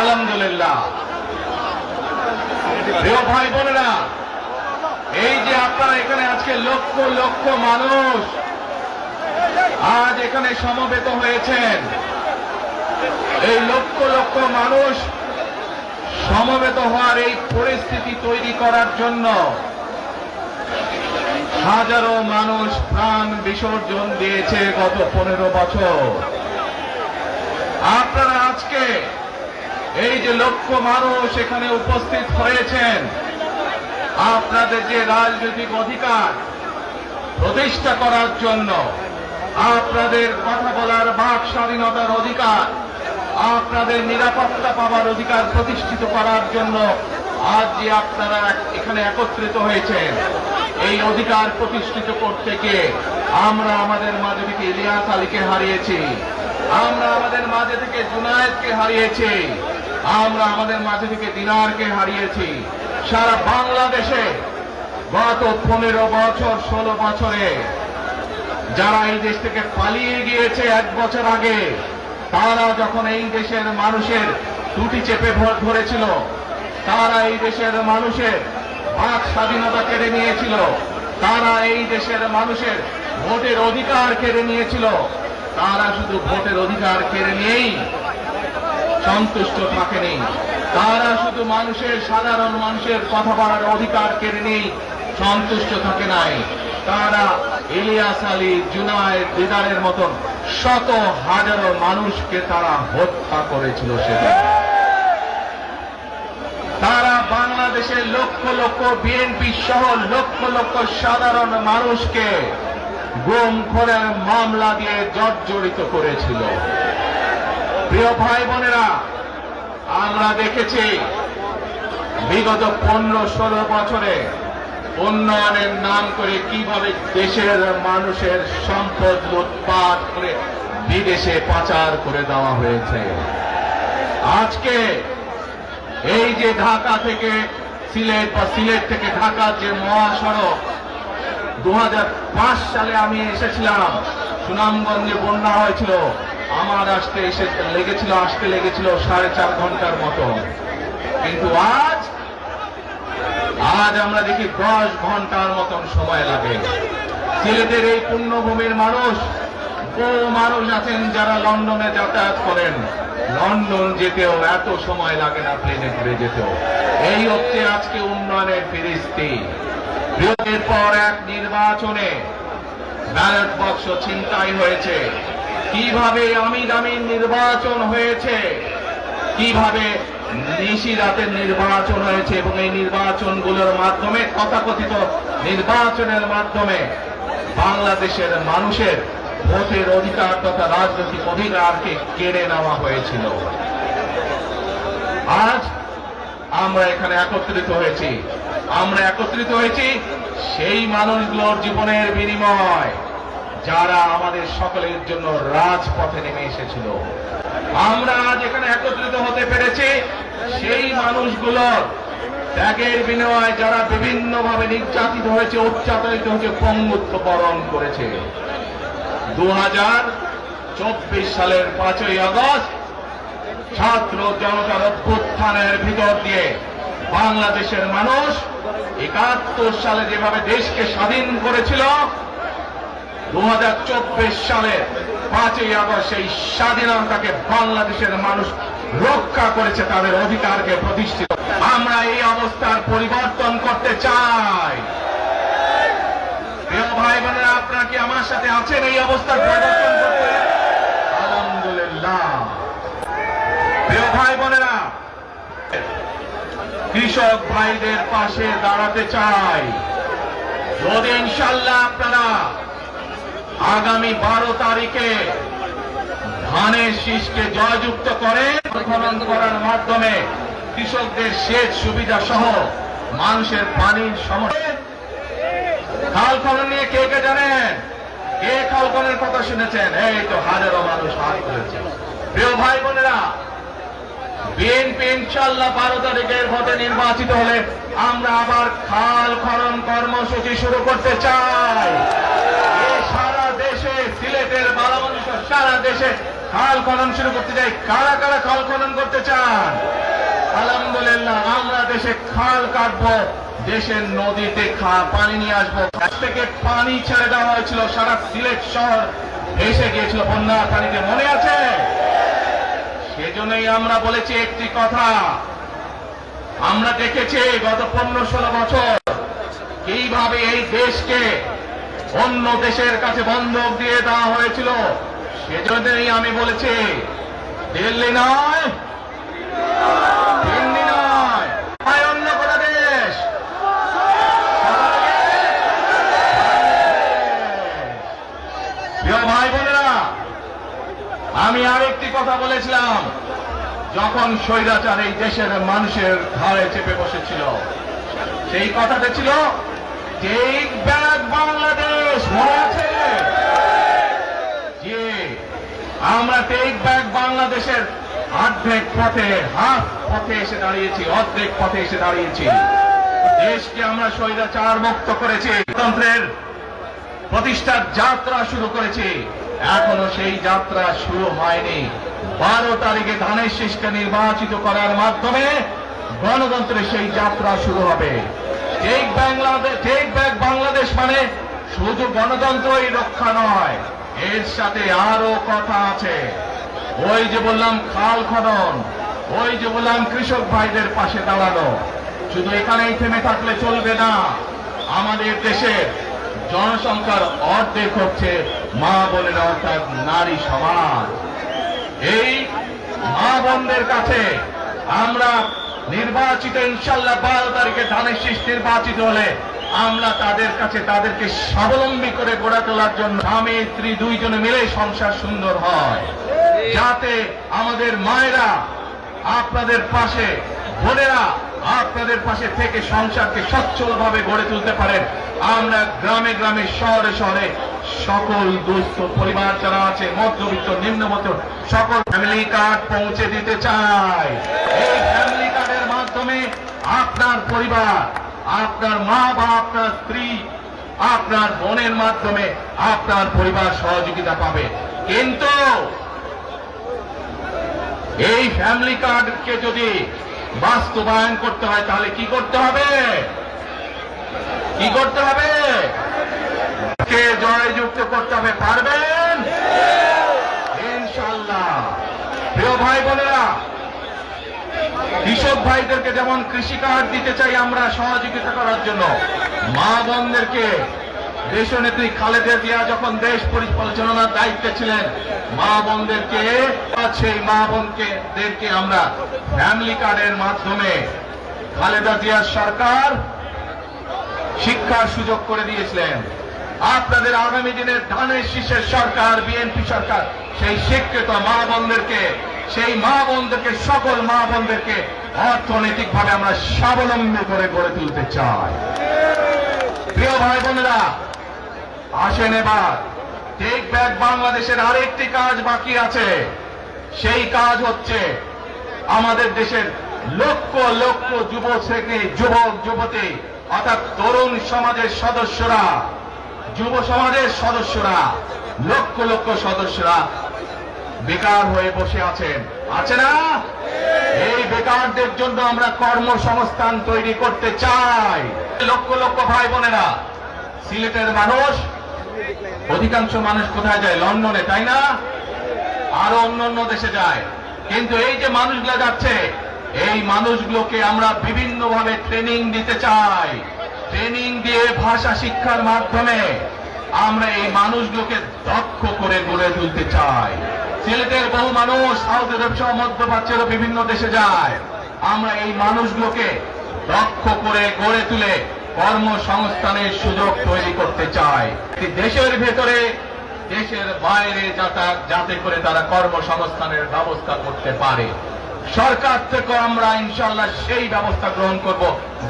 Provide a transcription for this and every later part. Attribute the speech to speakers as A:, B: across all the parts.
A: আলহামদুলিল্লাহ। বোনেরা, এই যে আপনারা এখানে আজকে লক্ষ লক্ষ মানুষ আজ এখানে সমবেত হয়েছেন। এই লক্ষ লক্ষ মানুষ সমবেত হওয়ার এই পরিস্থিতি তৈরি করার জন্য হাজারো মানুষ প্রাণ বিসর্জন দিয়েছে গত পনেরো বছর। আপনারা আজকে এই যে লক্ষ মানুষ এখানে উপস্থিত হয়েছেন, আপনাদের যে রাজনৈতিক অধিকার প্রতিষ্ঠা করার জন্য, আপনাদের কথা বলার বাক স্বাধীনতার অধিকার, আপনাদের নিরাপত্তা পাওয়ার অধিকার প্রতিষ্ঠিত করার জন্য আজ যে আপনারা এখানে একত্রিত হয়েছেন, এই অধিকার প্রতিষ্ঠিত করতে গিয়ে আমরা আমাদের মাঝে থেকে ইলিয়াস আলীকে হারিয়েছি, আমরা আমাদের মাঝে থেকে জুনায়েদকে হারিয়েছি। আমরা আমাদের মাঝে থেকে দিনারকে হারিয়েছি। সারা বাংলাদেশে গত পনেরো বছর, ষোলো বছরে যারা এই দেশ থেকে পালিয়ে গিয়েছে এক বছর আগে, তারা যখন এই দেশের মানুষের টুটি চেপে ধরেছিল, তারা এই দেশের মানুষের বাক স্বাধীনতা কেড়ে নিয়েছিল, তারা এই দেশের মানুষের ভোটের অধিকার কেড়ে নিয়েছিল, তারা শুধু ভোটের অধিকার কেড়ে নিয়েই সন্তুষ্ট থাকেনি। তারা শুধু মানুষের, সাধারণ মানুষের কথা বলার অধিকার কেড়ে নেই সন্তুষ্ট থাকে নাই। তারা ইলিয়াস আলী জুনায়েদ দিদারের মতন শত হাজারো মানুষকে তারা হত্যা করেছিল সেদিন। তারা বাংলাদেশের লক্ষ লক্ষ বিএনপি সহ লক্ষ লক্ষ সাধারণ মানুষকে গুম করে মামলা দিয়ে জর্জরিত করেছিল। প্রিয় ভাই বোনেরা, আমরা দেখেছি বিগত পনেরো ষোলো বছরে উন্নয়নের নাম করে কীভাবে দেশের মানুষের সম্পদ লুটপাট করে বিদেশে পাচার করে দেওয়া হয়েছে। আজকে এই যে ঢাকা থেকে সিলেট বা সিলেট থেকে ঢাকার যে মহাসড়ক দু হাজার পাঁচ সালে আমি এসেছিলাম। সুনামগঞ্জে বন্যা হয়েছিল। আমার আসতে এসে লেগেছিল, আসতে লেগেছিল সাড়ে চার ঘণ্টার মতো। কিন্তু আজ আজ আমরা দেখি দশ ঘণ্টার মতন সময় লাগে। সিলেটের এই পুণ্যভূমির মানুষ বহু মানুষ আছেন যারা লন্ডনে যাতায়াত করেন। লন্ডন যেতেও এত সময় লাগে না প্লেনে ঘুরে যেতেও। এই হচ্ছে আজকে উন্নয়নের ফিরিস্তি। বিরোধের পর এক নির্বাচনে ব্যালট বাক্স ছিনতাই হয়েছে। কীভাবে আমির আমির নির্বাচন হয়েছে? কীভাবে নিশি রাতের নির্বাচন হয়েছে এবং এই নির্বাচনগুলোর মাধ্যমে তথাকথিত নির্বাচনের মাধ্যমে বাংলাদেশের মানুষের ভোটের অধিকার তথা রাজনৈতিক অধিকারকে কেড়ে নেওয়া হয়েছিল। আজ আমরা এখানে একত্রিত হয়েছি। আমরা একত্রিত হয়েছি সেই মানুষগুলোর জীবনের বিনিময় যারা আমাদের সকলের জন্য রাজপথে নেমে এসেছিল। আমরা আজ এখানে একত্রিত হতে পেরেছি, সেই মানুষগুলোর ত্যাগের বিনিময়ে যারা বিভিন্নভাবে নির্যাতিত হয়েছে উচ্চাতিত হয়েছে, পঙ্গুত্ব বরণ করেছে। দু হাজার চব্বিশ সালের পাঁচই আগস্ট ছাত্র জনতার অভ্যুত্থানের ভিতর দিয়ে বাংলাদেশের মানুষ একাত্তর সালে যেভাবে দেশকে স্বাধীন করেছিল দু হাজার চব্বিশ সালে পাঁচই আগস্ট সেই স্বাধীনতাকে বাংলাদেশের মানুষ রক্ষা করেছে, তাদের অধিকারকে প্রতিষ্ঠিত আমরা এই অবস্থার পরিবর্তন করতে চাই। ভাই বোনেরা, আপনারা কি আমার সাথে আছেন এই অবস্থার পরিবর্তন করতে? আলহামদুলিল্লাহ। প্রিয় ভাই বোনেরা কৃষক ভাইদের পাশে দাঁড়াতে চাই। যদি ইনশাল্লাহ আপনারা আগামী বারো তারিখে ধানের শীষকে জয়যুক্ত করে খনন করার মাধ্যমে কৃষকদের সেচ সুবিধা সহ মানুষের পানির সমস্যা। খাল নিয়ে কে কে জানেন? কে খাল কথা শুনেছেন? এই তো হাজারো মানুষ হাত তুলেছে। প্রিয় ভাই বোনেরা বিএনপি ইনশাল্লাহ বারো তারিখের ভোটে নির্বাচিত হলে আমরা আবার খাল খনন কর্মসূচি শুরু করতে চাই। সারা দেশে, সিলেটের মানুষ সারা দেশে খাল খনন শুরু করতে চাই। কারা কারা খাল খনন করতে চান? আলহামদুলিল্লাহ, আমরা দেশে খাল কাটবো, দেশের নদীতে খা, পানি নিয়ে আসব। গাছ থেকে পানি ছেড়ে দেওয়া হয়েছিল, সারা সিলেট শহর এসে গিয়েছিল। বন্যা পানিতে মনে আছে? সেজন্যই আমরা বলেছি একটি কথা। আমরা দেখেছি গত পনেরো ষোলো বছর কীভাবে এই দেশকে অন্য দেশের কাছে বন্ধক দিয়ে দেওয়া হয়েছিল, সেজন্যই আমি বলেছি, দিল্লি নয় দিল্লি নয় অন্য কোনো দেশ। প্রিয় ভাই বোনেরা, আমি আরেকটি কথা বলেছিলাম। যখন স্বৈরাচার এই দেশের মানুষের ঘাড়ে চেপে বসেছিল, সেই কথাটা ছিল বাংলাদেশ, মনে আছে? যে আমরা টেক ব্যাক বাংলাদেশের অর্ধেক পথে, হাফ পথে এসে দাঁড়িয়েছি, অর্ধেক পথে এসে দাঁড়িয়েছি। দেশকে আমরা স্বৈরাচার মুক্ত করেছি, গণতন্ত্রের প্রতিষ্ঠার যাত্রা শুরু করেছি। এখনও সেই যাত্রা শুরু হয়নি। বারো তারিখে ধানের শীষকে নির্বাচিত করার মাধ্যমে গণতন্ত্রের সেই যাত্রা শুরু হবে। Take Bangladesh take back Bangladesh মানে শুধু গণতন্ত্রই রক্ষা নয়, এর সাথে আরও কথা আছে। ওই যে বললাম খাল খনন, ওই যে বললাম কৃষক ভাইদের পাশে দাঁড়ানো, শুধু এখানেই থেমে থাকলে চলবে না। আমাদের দেশের জনসংখ্যার অর্ধেক হচ্ছে মা বোনের অর্থাৎ নারী সমাজ। এই মা বোনদের কাছে আমরা নির্বাচিত ইনশাল্লাহ বারো তারিখে ধানের শীষ নির্বাচিত হলে আমরা তাদের কাছে তাদেরকে স্বাবলম্বী করে গড়ে তোলার জন্য স্বামী, স্ত্রী দুইজনে মিলে সংসার সুন্দর হয়। যাতে আমাদের মায়েরা আপনাদের পাশে, বোনেরা আপনাদের পাশে থেকে সংসারকে সচ্ছলভাবে গড়ে তুলতে পারেন। আমরা গ্রামে গ্রামে, শহরে শহরে সকল দুস্থ পরিবার যারা আছে, মধ্যবিত্ত নিম্নমধ্য সকল ফ্যামিলি কার্ড পৌঁছে দিতে চাই এই ফ্যামিলি কার্ডের মাধ্যমে আপনার পরিবার, আপনার মা বা আপনার স্ত্রী, আপনার বোনের মাধ্যমে আপনার পরিবার সহযোগিতা পাবে। কিন্তু এই ফ্যামিলি কার্ডকে যদি বাস্তবায়ন করতে হয়, তাহলে কি করতে হবে? কি করতে হবে? কে জয়যুক্ত করতে হবে পারবেন? ইনশাল্লাহ প্রিয় ভাই বোনেরা, কৃষক ভাইদেরকে যেমন কৃষি কার্ড দিতে চাই আমরা সহযোগিতা করার জন্য, মা বোনদেরকে দেশনেত্রী খালেদা জিয়া যখন দেশ পরিচালনার দায়িত্বে ছিলেন, মা বোনদেরকে, সেই মা বোনকে আমরা ফ্যামিলি কার্ডের মাধ্যমে খালেদা জিয়ার সরকার শিক্ষার সুযোগ করে দিয়েছিলেন। আপনাদের আগামী দিনের ধানের শীষের সরকার, বিএনপি সরকার, সেই শিক্ষিত মা বোনদেরকে, সেই মা বোনদেরকে, সকল মা বোনদেরকে অর্থনৈতিক ভাবে আমরা স্বাবলম্বী করে গড়ে তুলতে চাই। প্রিয় ভাই বোনেরা, আসেন এবার। টেক ব্যাক বাংলাদেশের আরেকটি কাজ বাকি আছে। সেই কাজ হচ্ছে আমাদের দেশের লক্ষ লক্ষ যুব শ্রেণি যুবক, যুবতী, অর্থাৎ তরুণ সমাজের সদস্যরা যুব সমাজের সদস্যরা, লক্ষ লক্ষ সদস্যরা বেকার হয়ে বসে আছেন। আছে না? এই বেকারদের জন্য আমরা কর্মসংস্থান তৈরি করতে চাই। লক্ষ লক্ষ ভাই বোনেরা, সিলেটের মানুষ, অধিকাংশ মানুষ কোথায় যায়? লন্ডনে, তাই না? আরও অন্য অন্য দেশে যায়। কিন্তু এই যে মানুষগুলো যাচ্ছে, এই মানুষগুলোকে আমরা বিভিন্ন ভাবে ট্রেনিং দিতে চাই। ট্রেনিং দিয়ে ভাষা শিক্ষার মাধ্যমে আমরা এই মানুষগুলোকে দক্ষ করে গড়ে তুলতে চাই। সিলেটের বহু মানুষ, সাউথ আরব সহ মধ্যপ্রাচ্যেরও বিভিন্ন দেশে যায়। আমরা এই মানুষগুলোকে দক্ষ করে গড়ে তুলে কর্মসংস্থানের সুযোগ তৈরি করতে চাই। দেশের ভেতরে, দেশের বাইরে যাতা- যাতে করে তারা কর্মসংস্থানের ব্যবস্থা করতে পারে। সরকার থেকে আমরা ইনশাল্লাহ সেই ব্যবস্থা গ্রহণ করব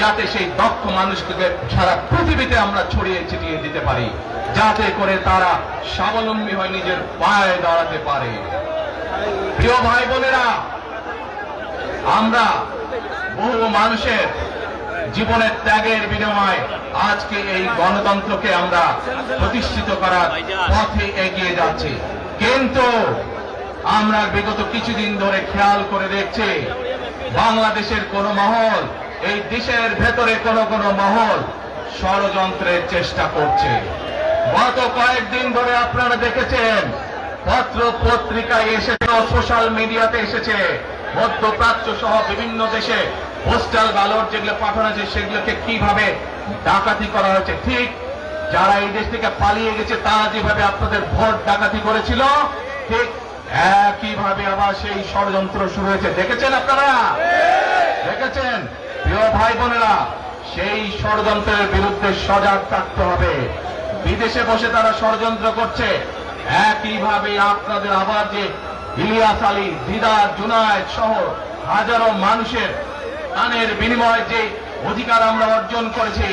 A: যাতে সেই দক্ষ মানুষকে সারা পৃথিবীতে আমরা ছড়িয়ে ছিটিয়ে দিতে পারি। যাতে করে তারা স্বাবলম্বী হয়ে নিজের পায়ে দাঁড়াতে পারে। প্রিয় ভাই বোনেরা, আমরা বহু মানুষের জীবনের ত্যাগের বিনিময়ে আজকে এই গণতন্ত্রকে আমরা প্রতিষ্ঠিত করার পথে এগিয়ে যাচ্ছি। কিন্তু আমরা বিগত কিছুদিন ধরে খেয়াল করে দেখছি, বাংলাদেশের কোন মহল, এই দেশের ভেতরে কোন কোন মহল ষড়যন্ত্রের চেষ্টা করছে। গত কয়েকদিন ধরে আপনারা দেখেছেন পত্র পত্রিকায় এসেছে, সোশ্যাল মিডিয়াতে এসেছে, মধ্যপ্রাচ্য সহ বিভিন্ন দেশে পোস্টাল ব্যালট যেগুলো পাঠানো হয়েছে, সেগুলোকে কীভাবে ডাকাতি করা হয়েছে, ঠিক যারা এই দেশ থেকে পালিয়ে গেছে, তারা যেভাবে আপনাদের ভোট ডাকাতি করেছিল, ঠিক একইভাবে আবার সেই ষড়যন্ত্র শুরু হয়েছে। দেখেছেন আপনারা? দেখেছেন? প্রিয় ভাই বোনেরা, সেই ষড়যন্ত্রের বিরুদ্ধে সজাগ থাকতে হবে। বিদেশে বসে তারা ষড়যন্ত্র করছে। একইভাবে আপনাদের আবার যে ইলিয়াস আলী দিদার জুনায়দ সহ হাজারো মানুষের প্রাণের বিনিময়ে যে অধিকার আমরা অর্জন করেছি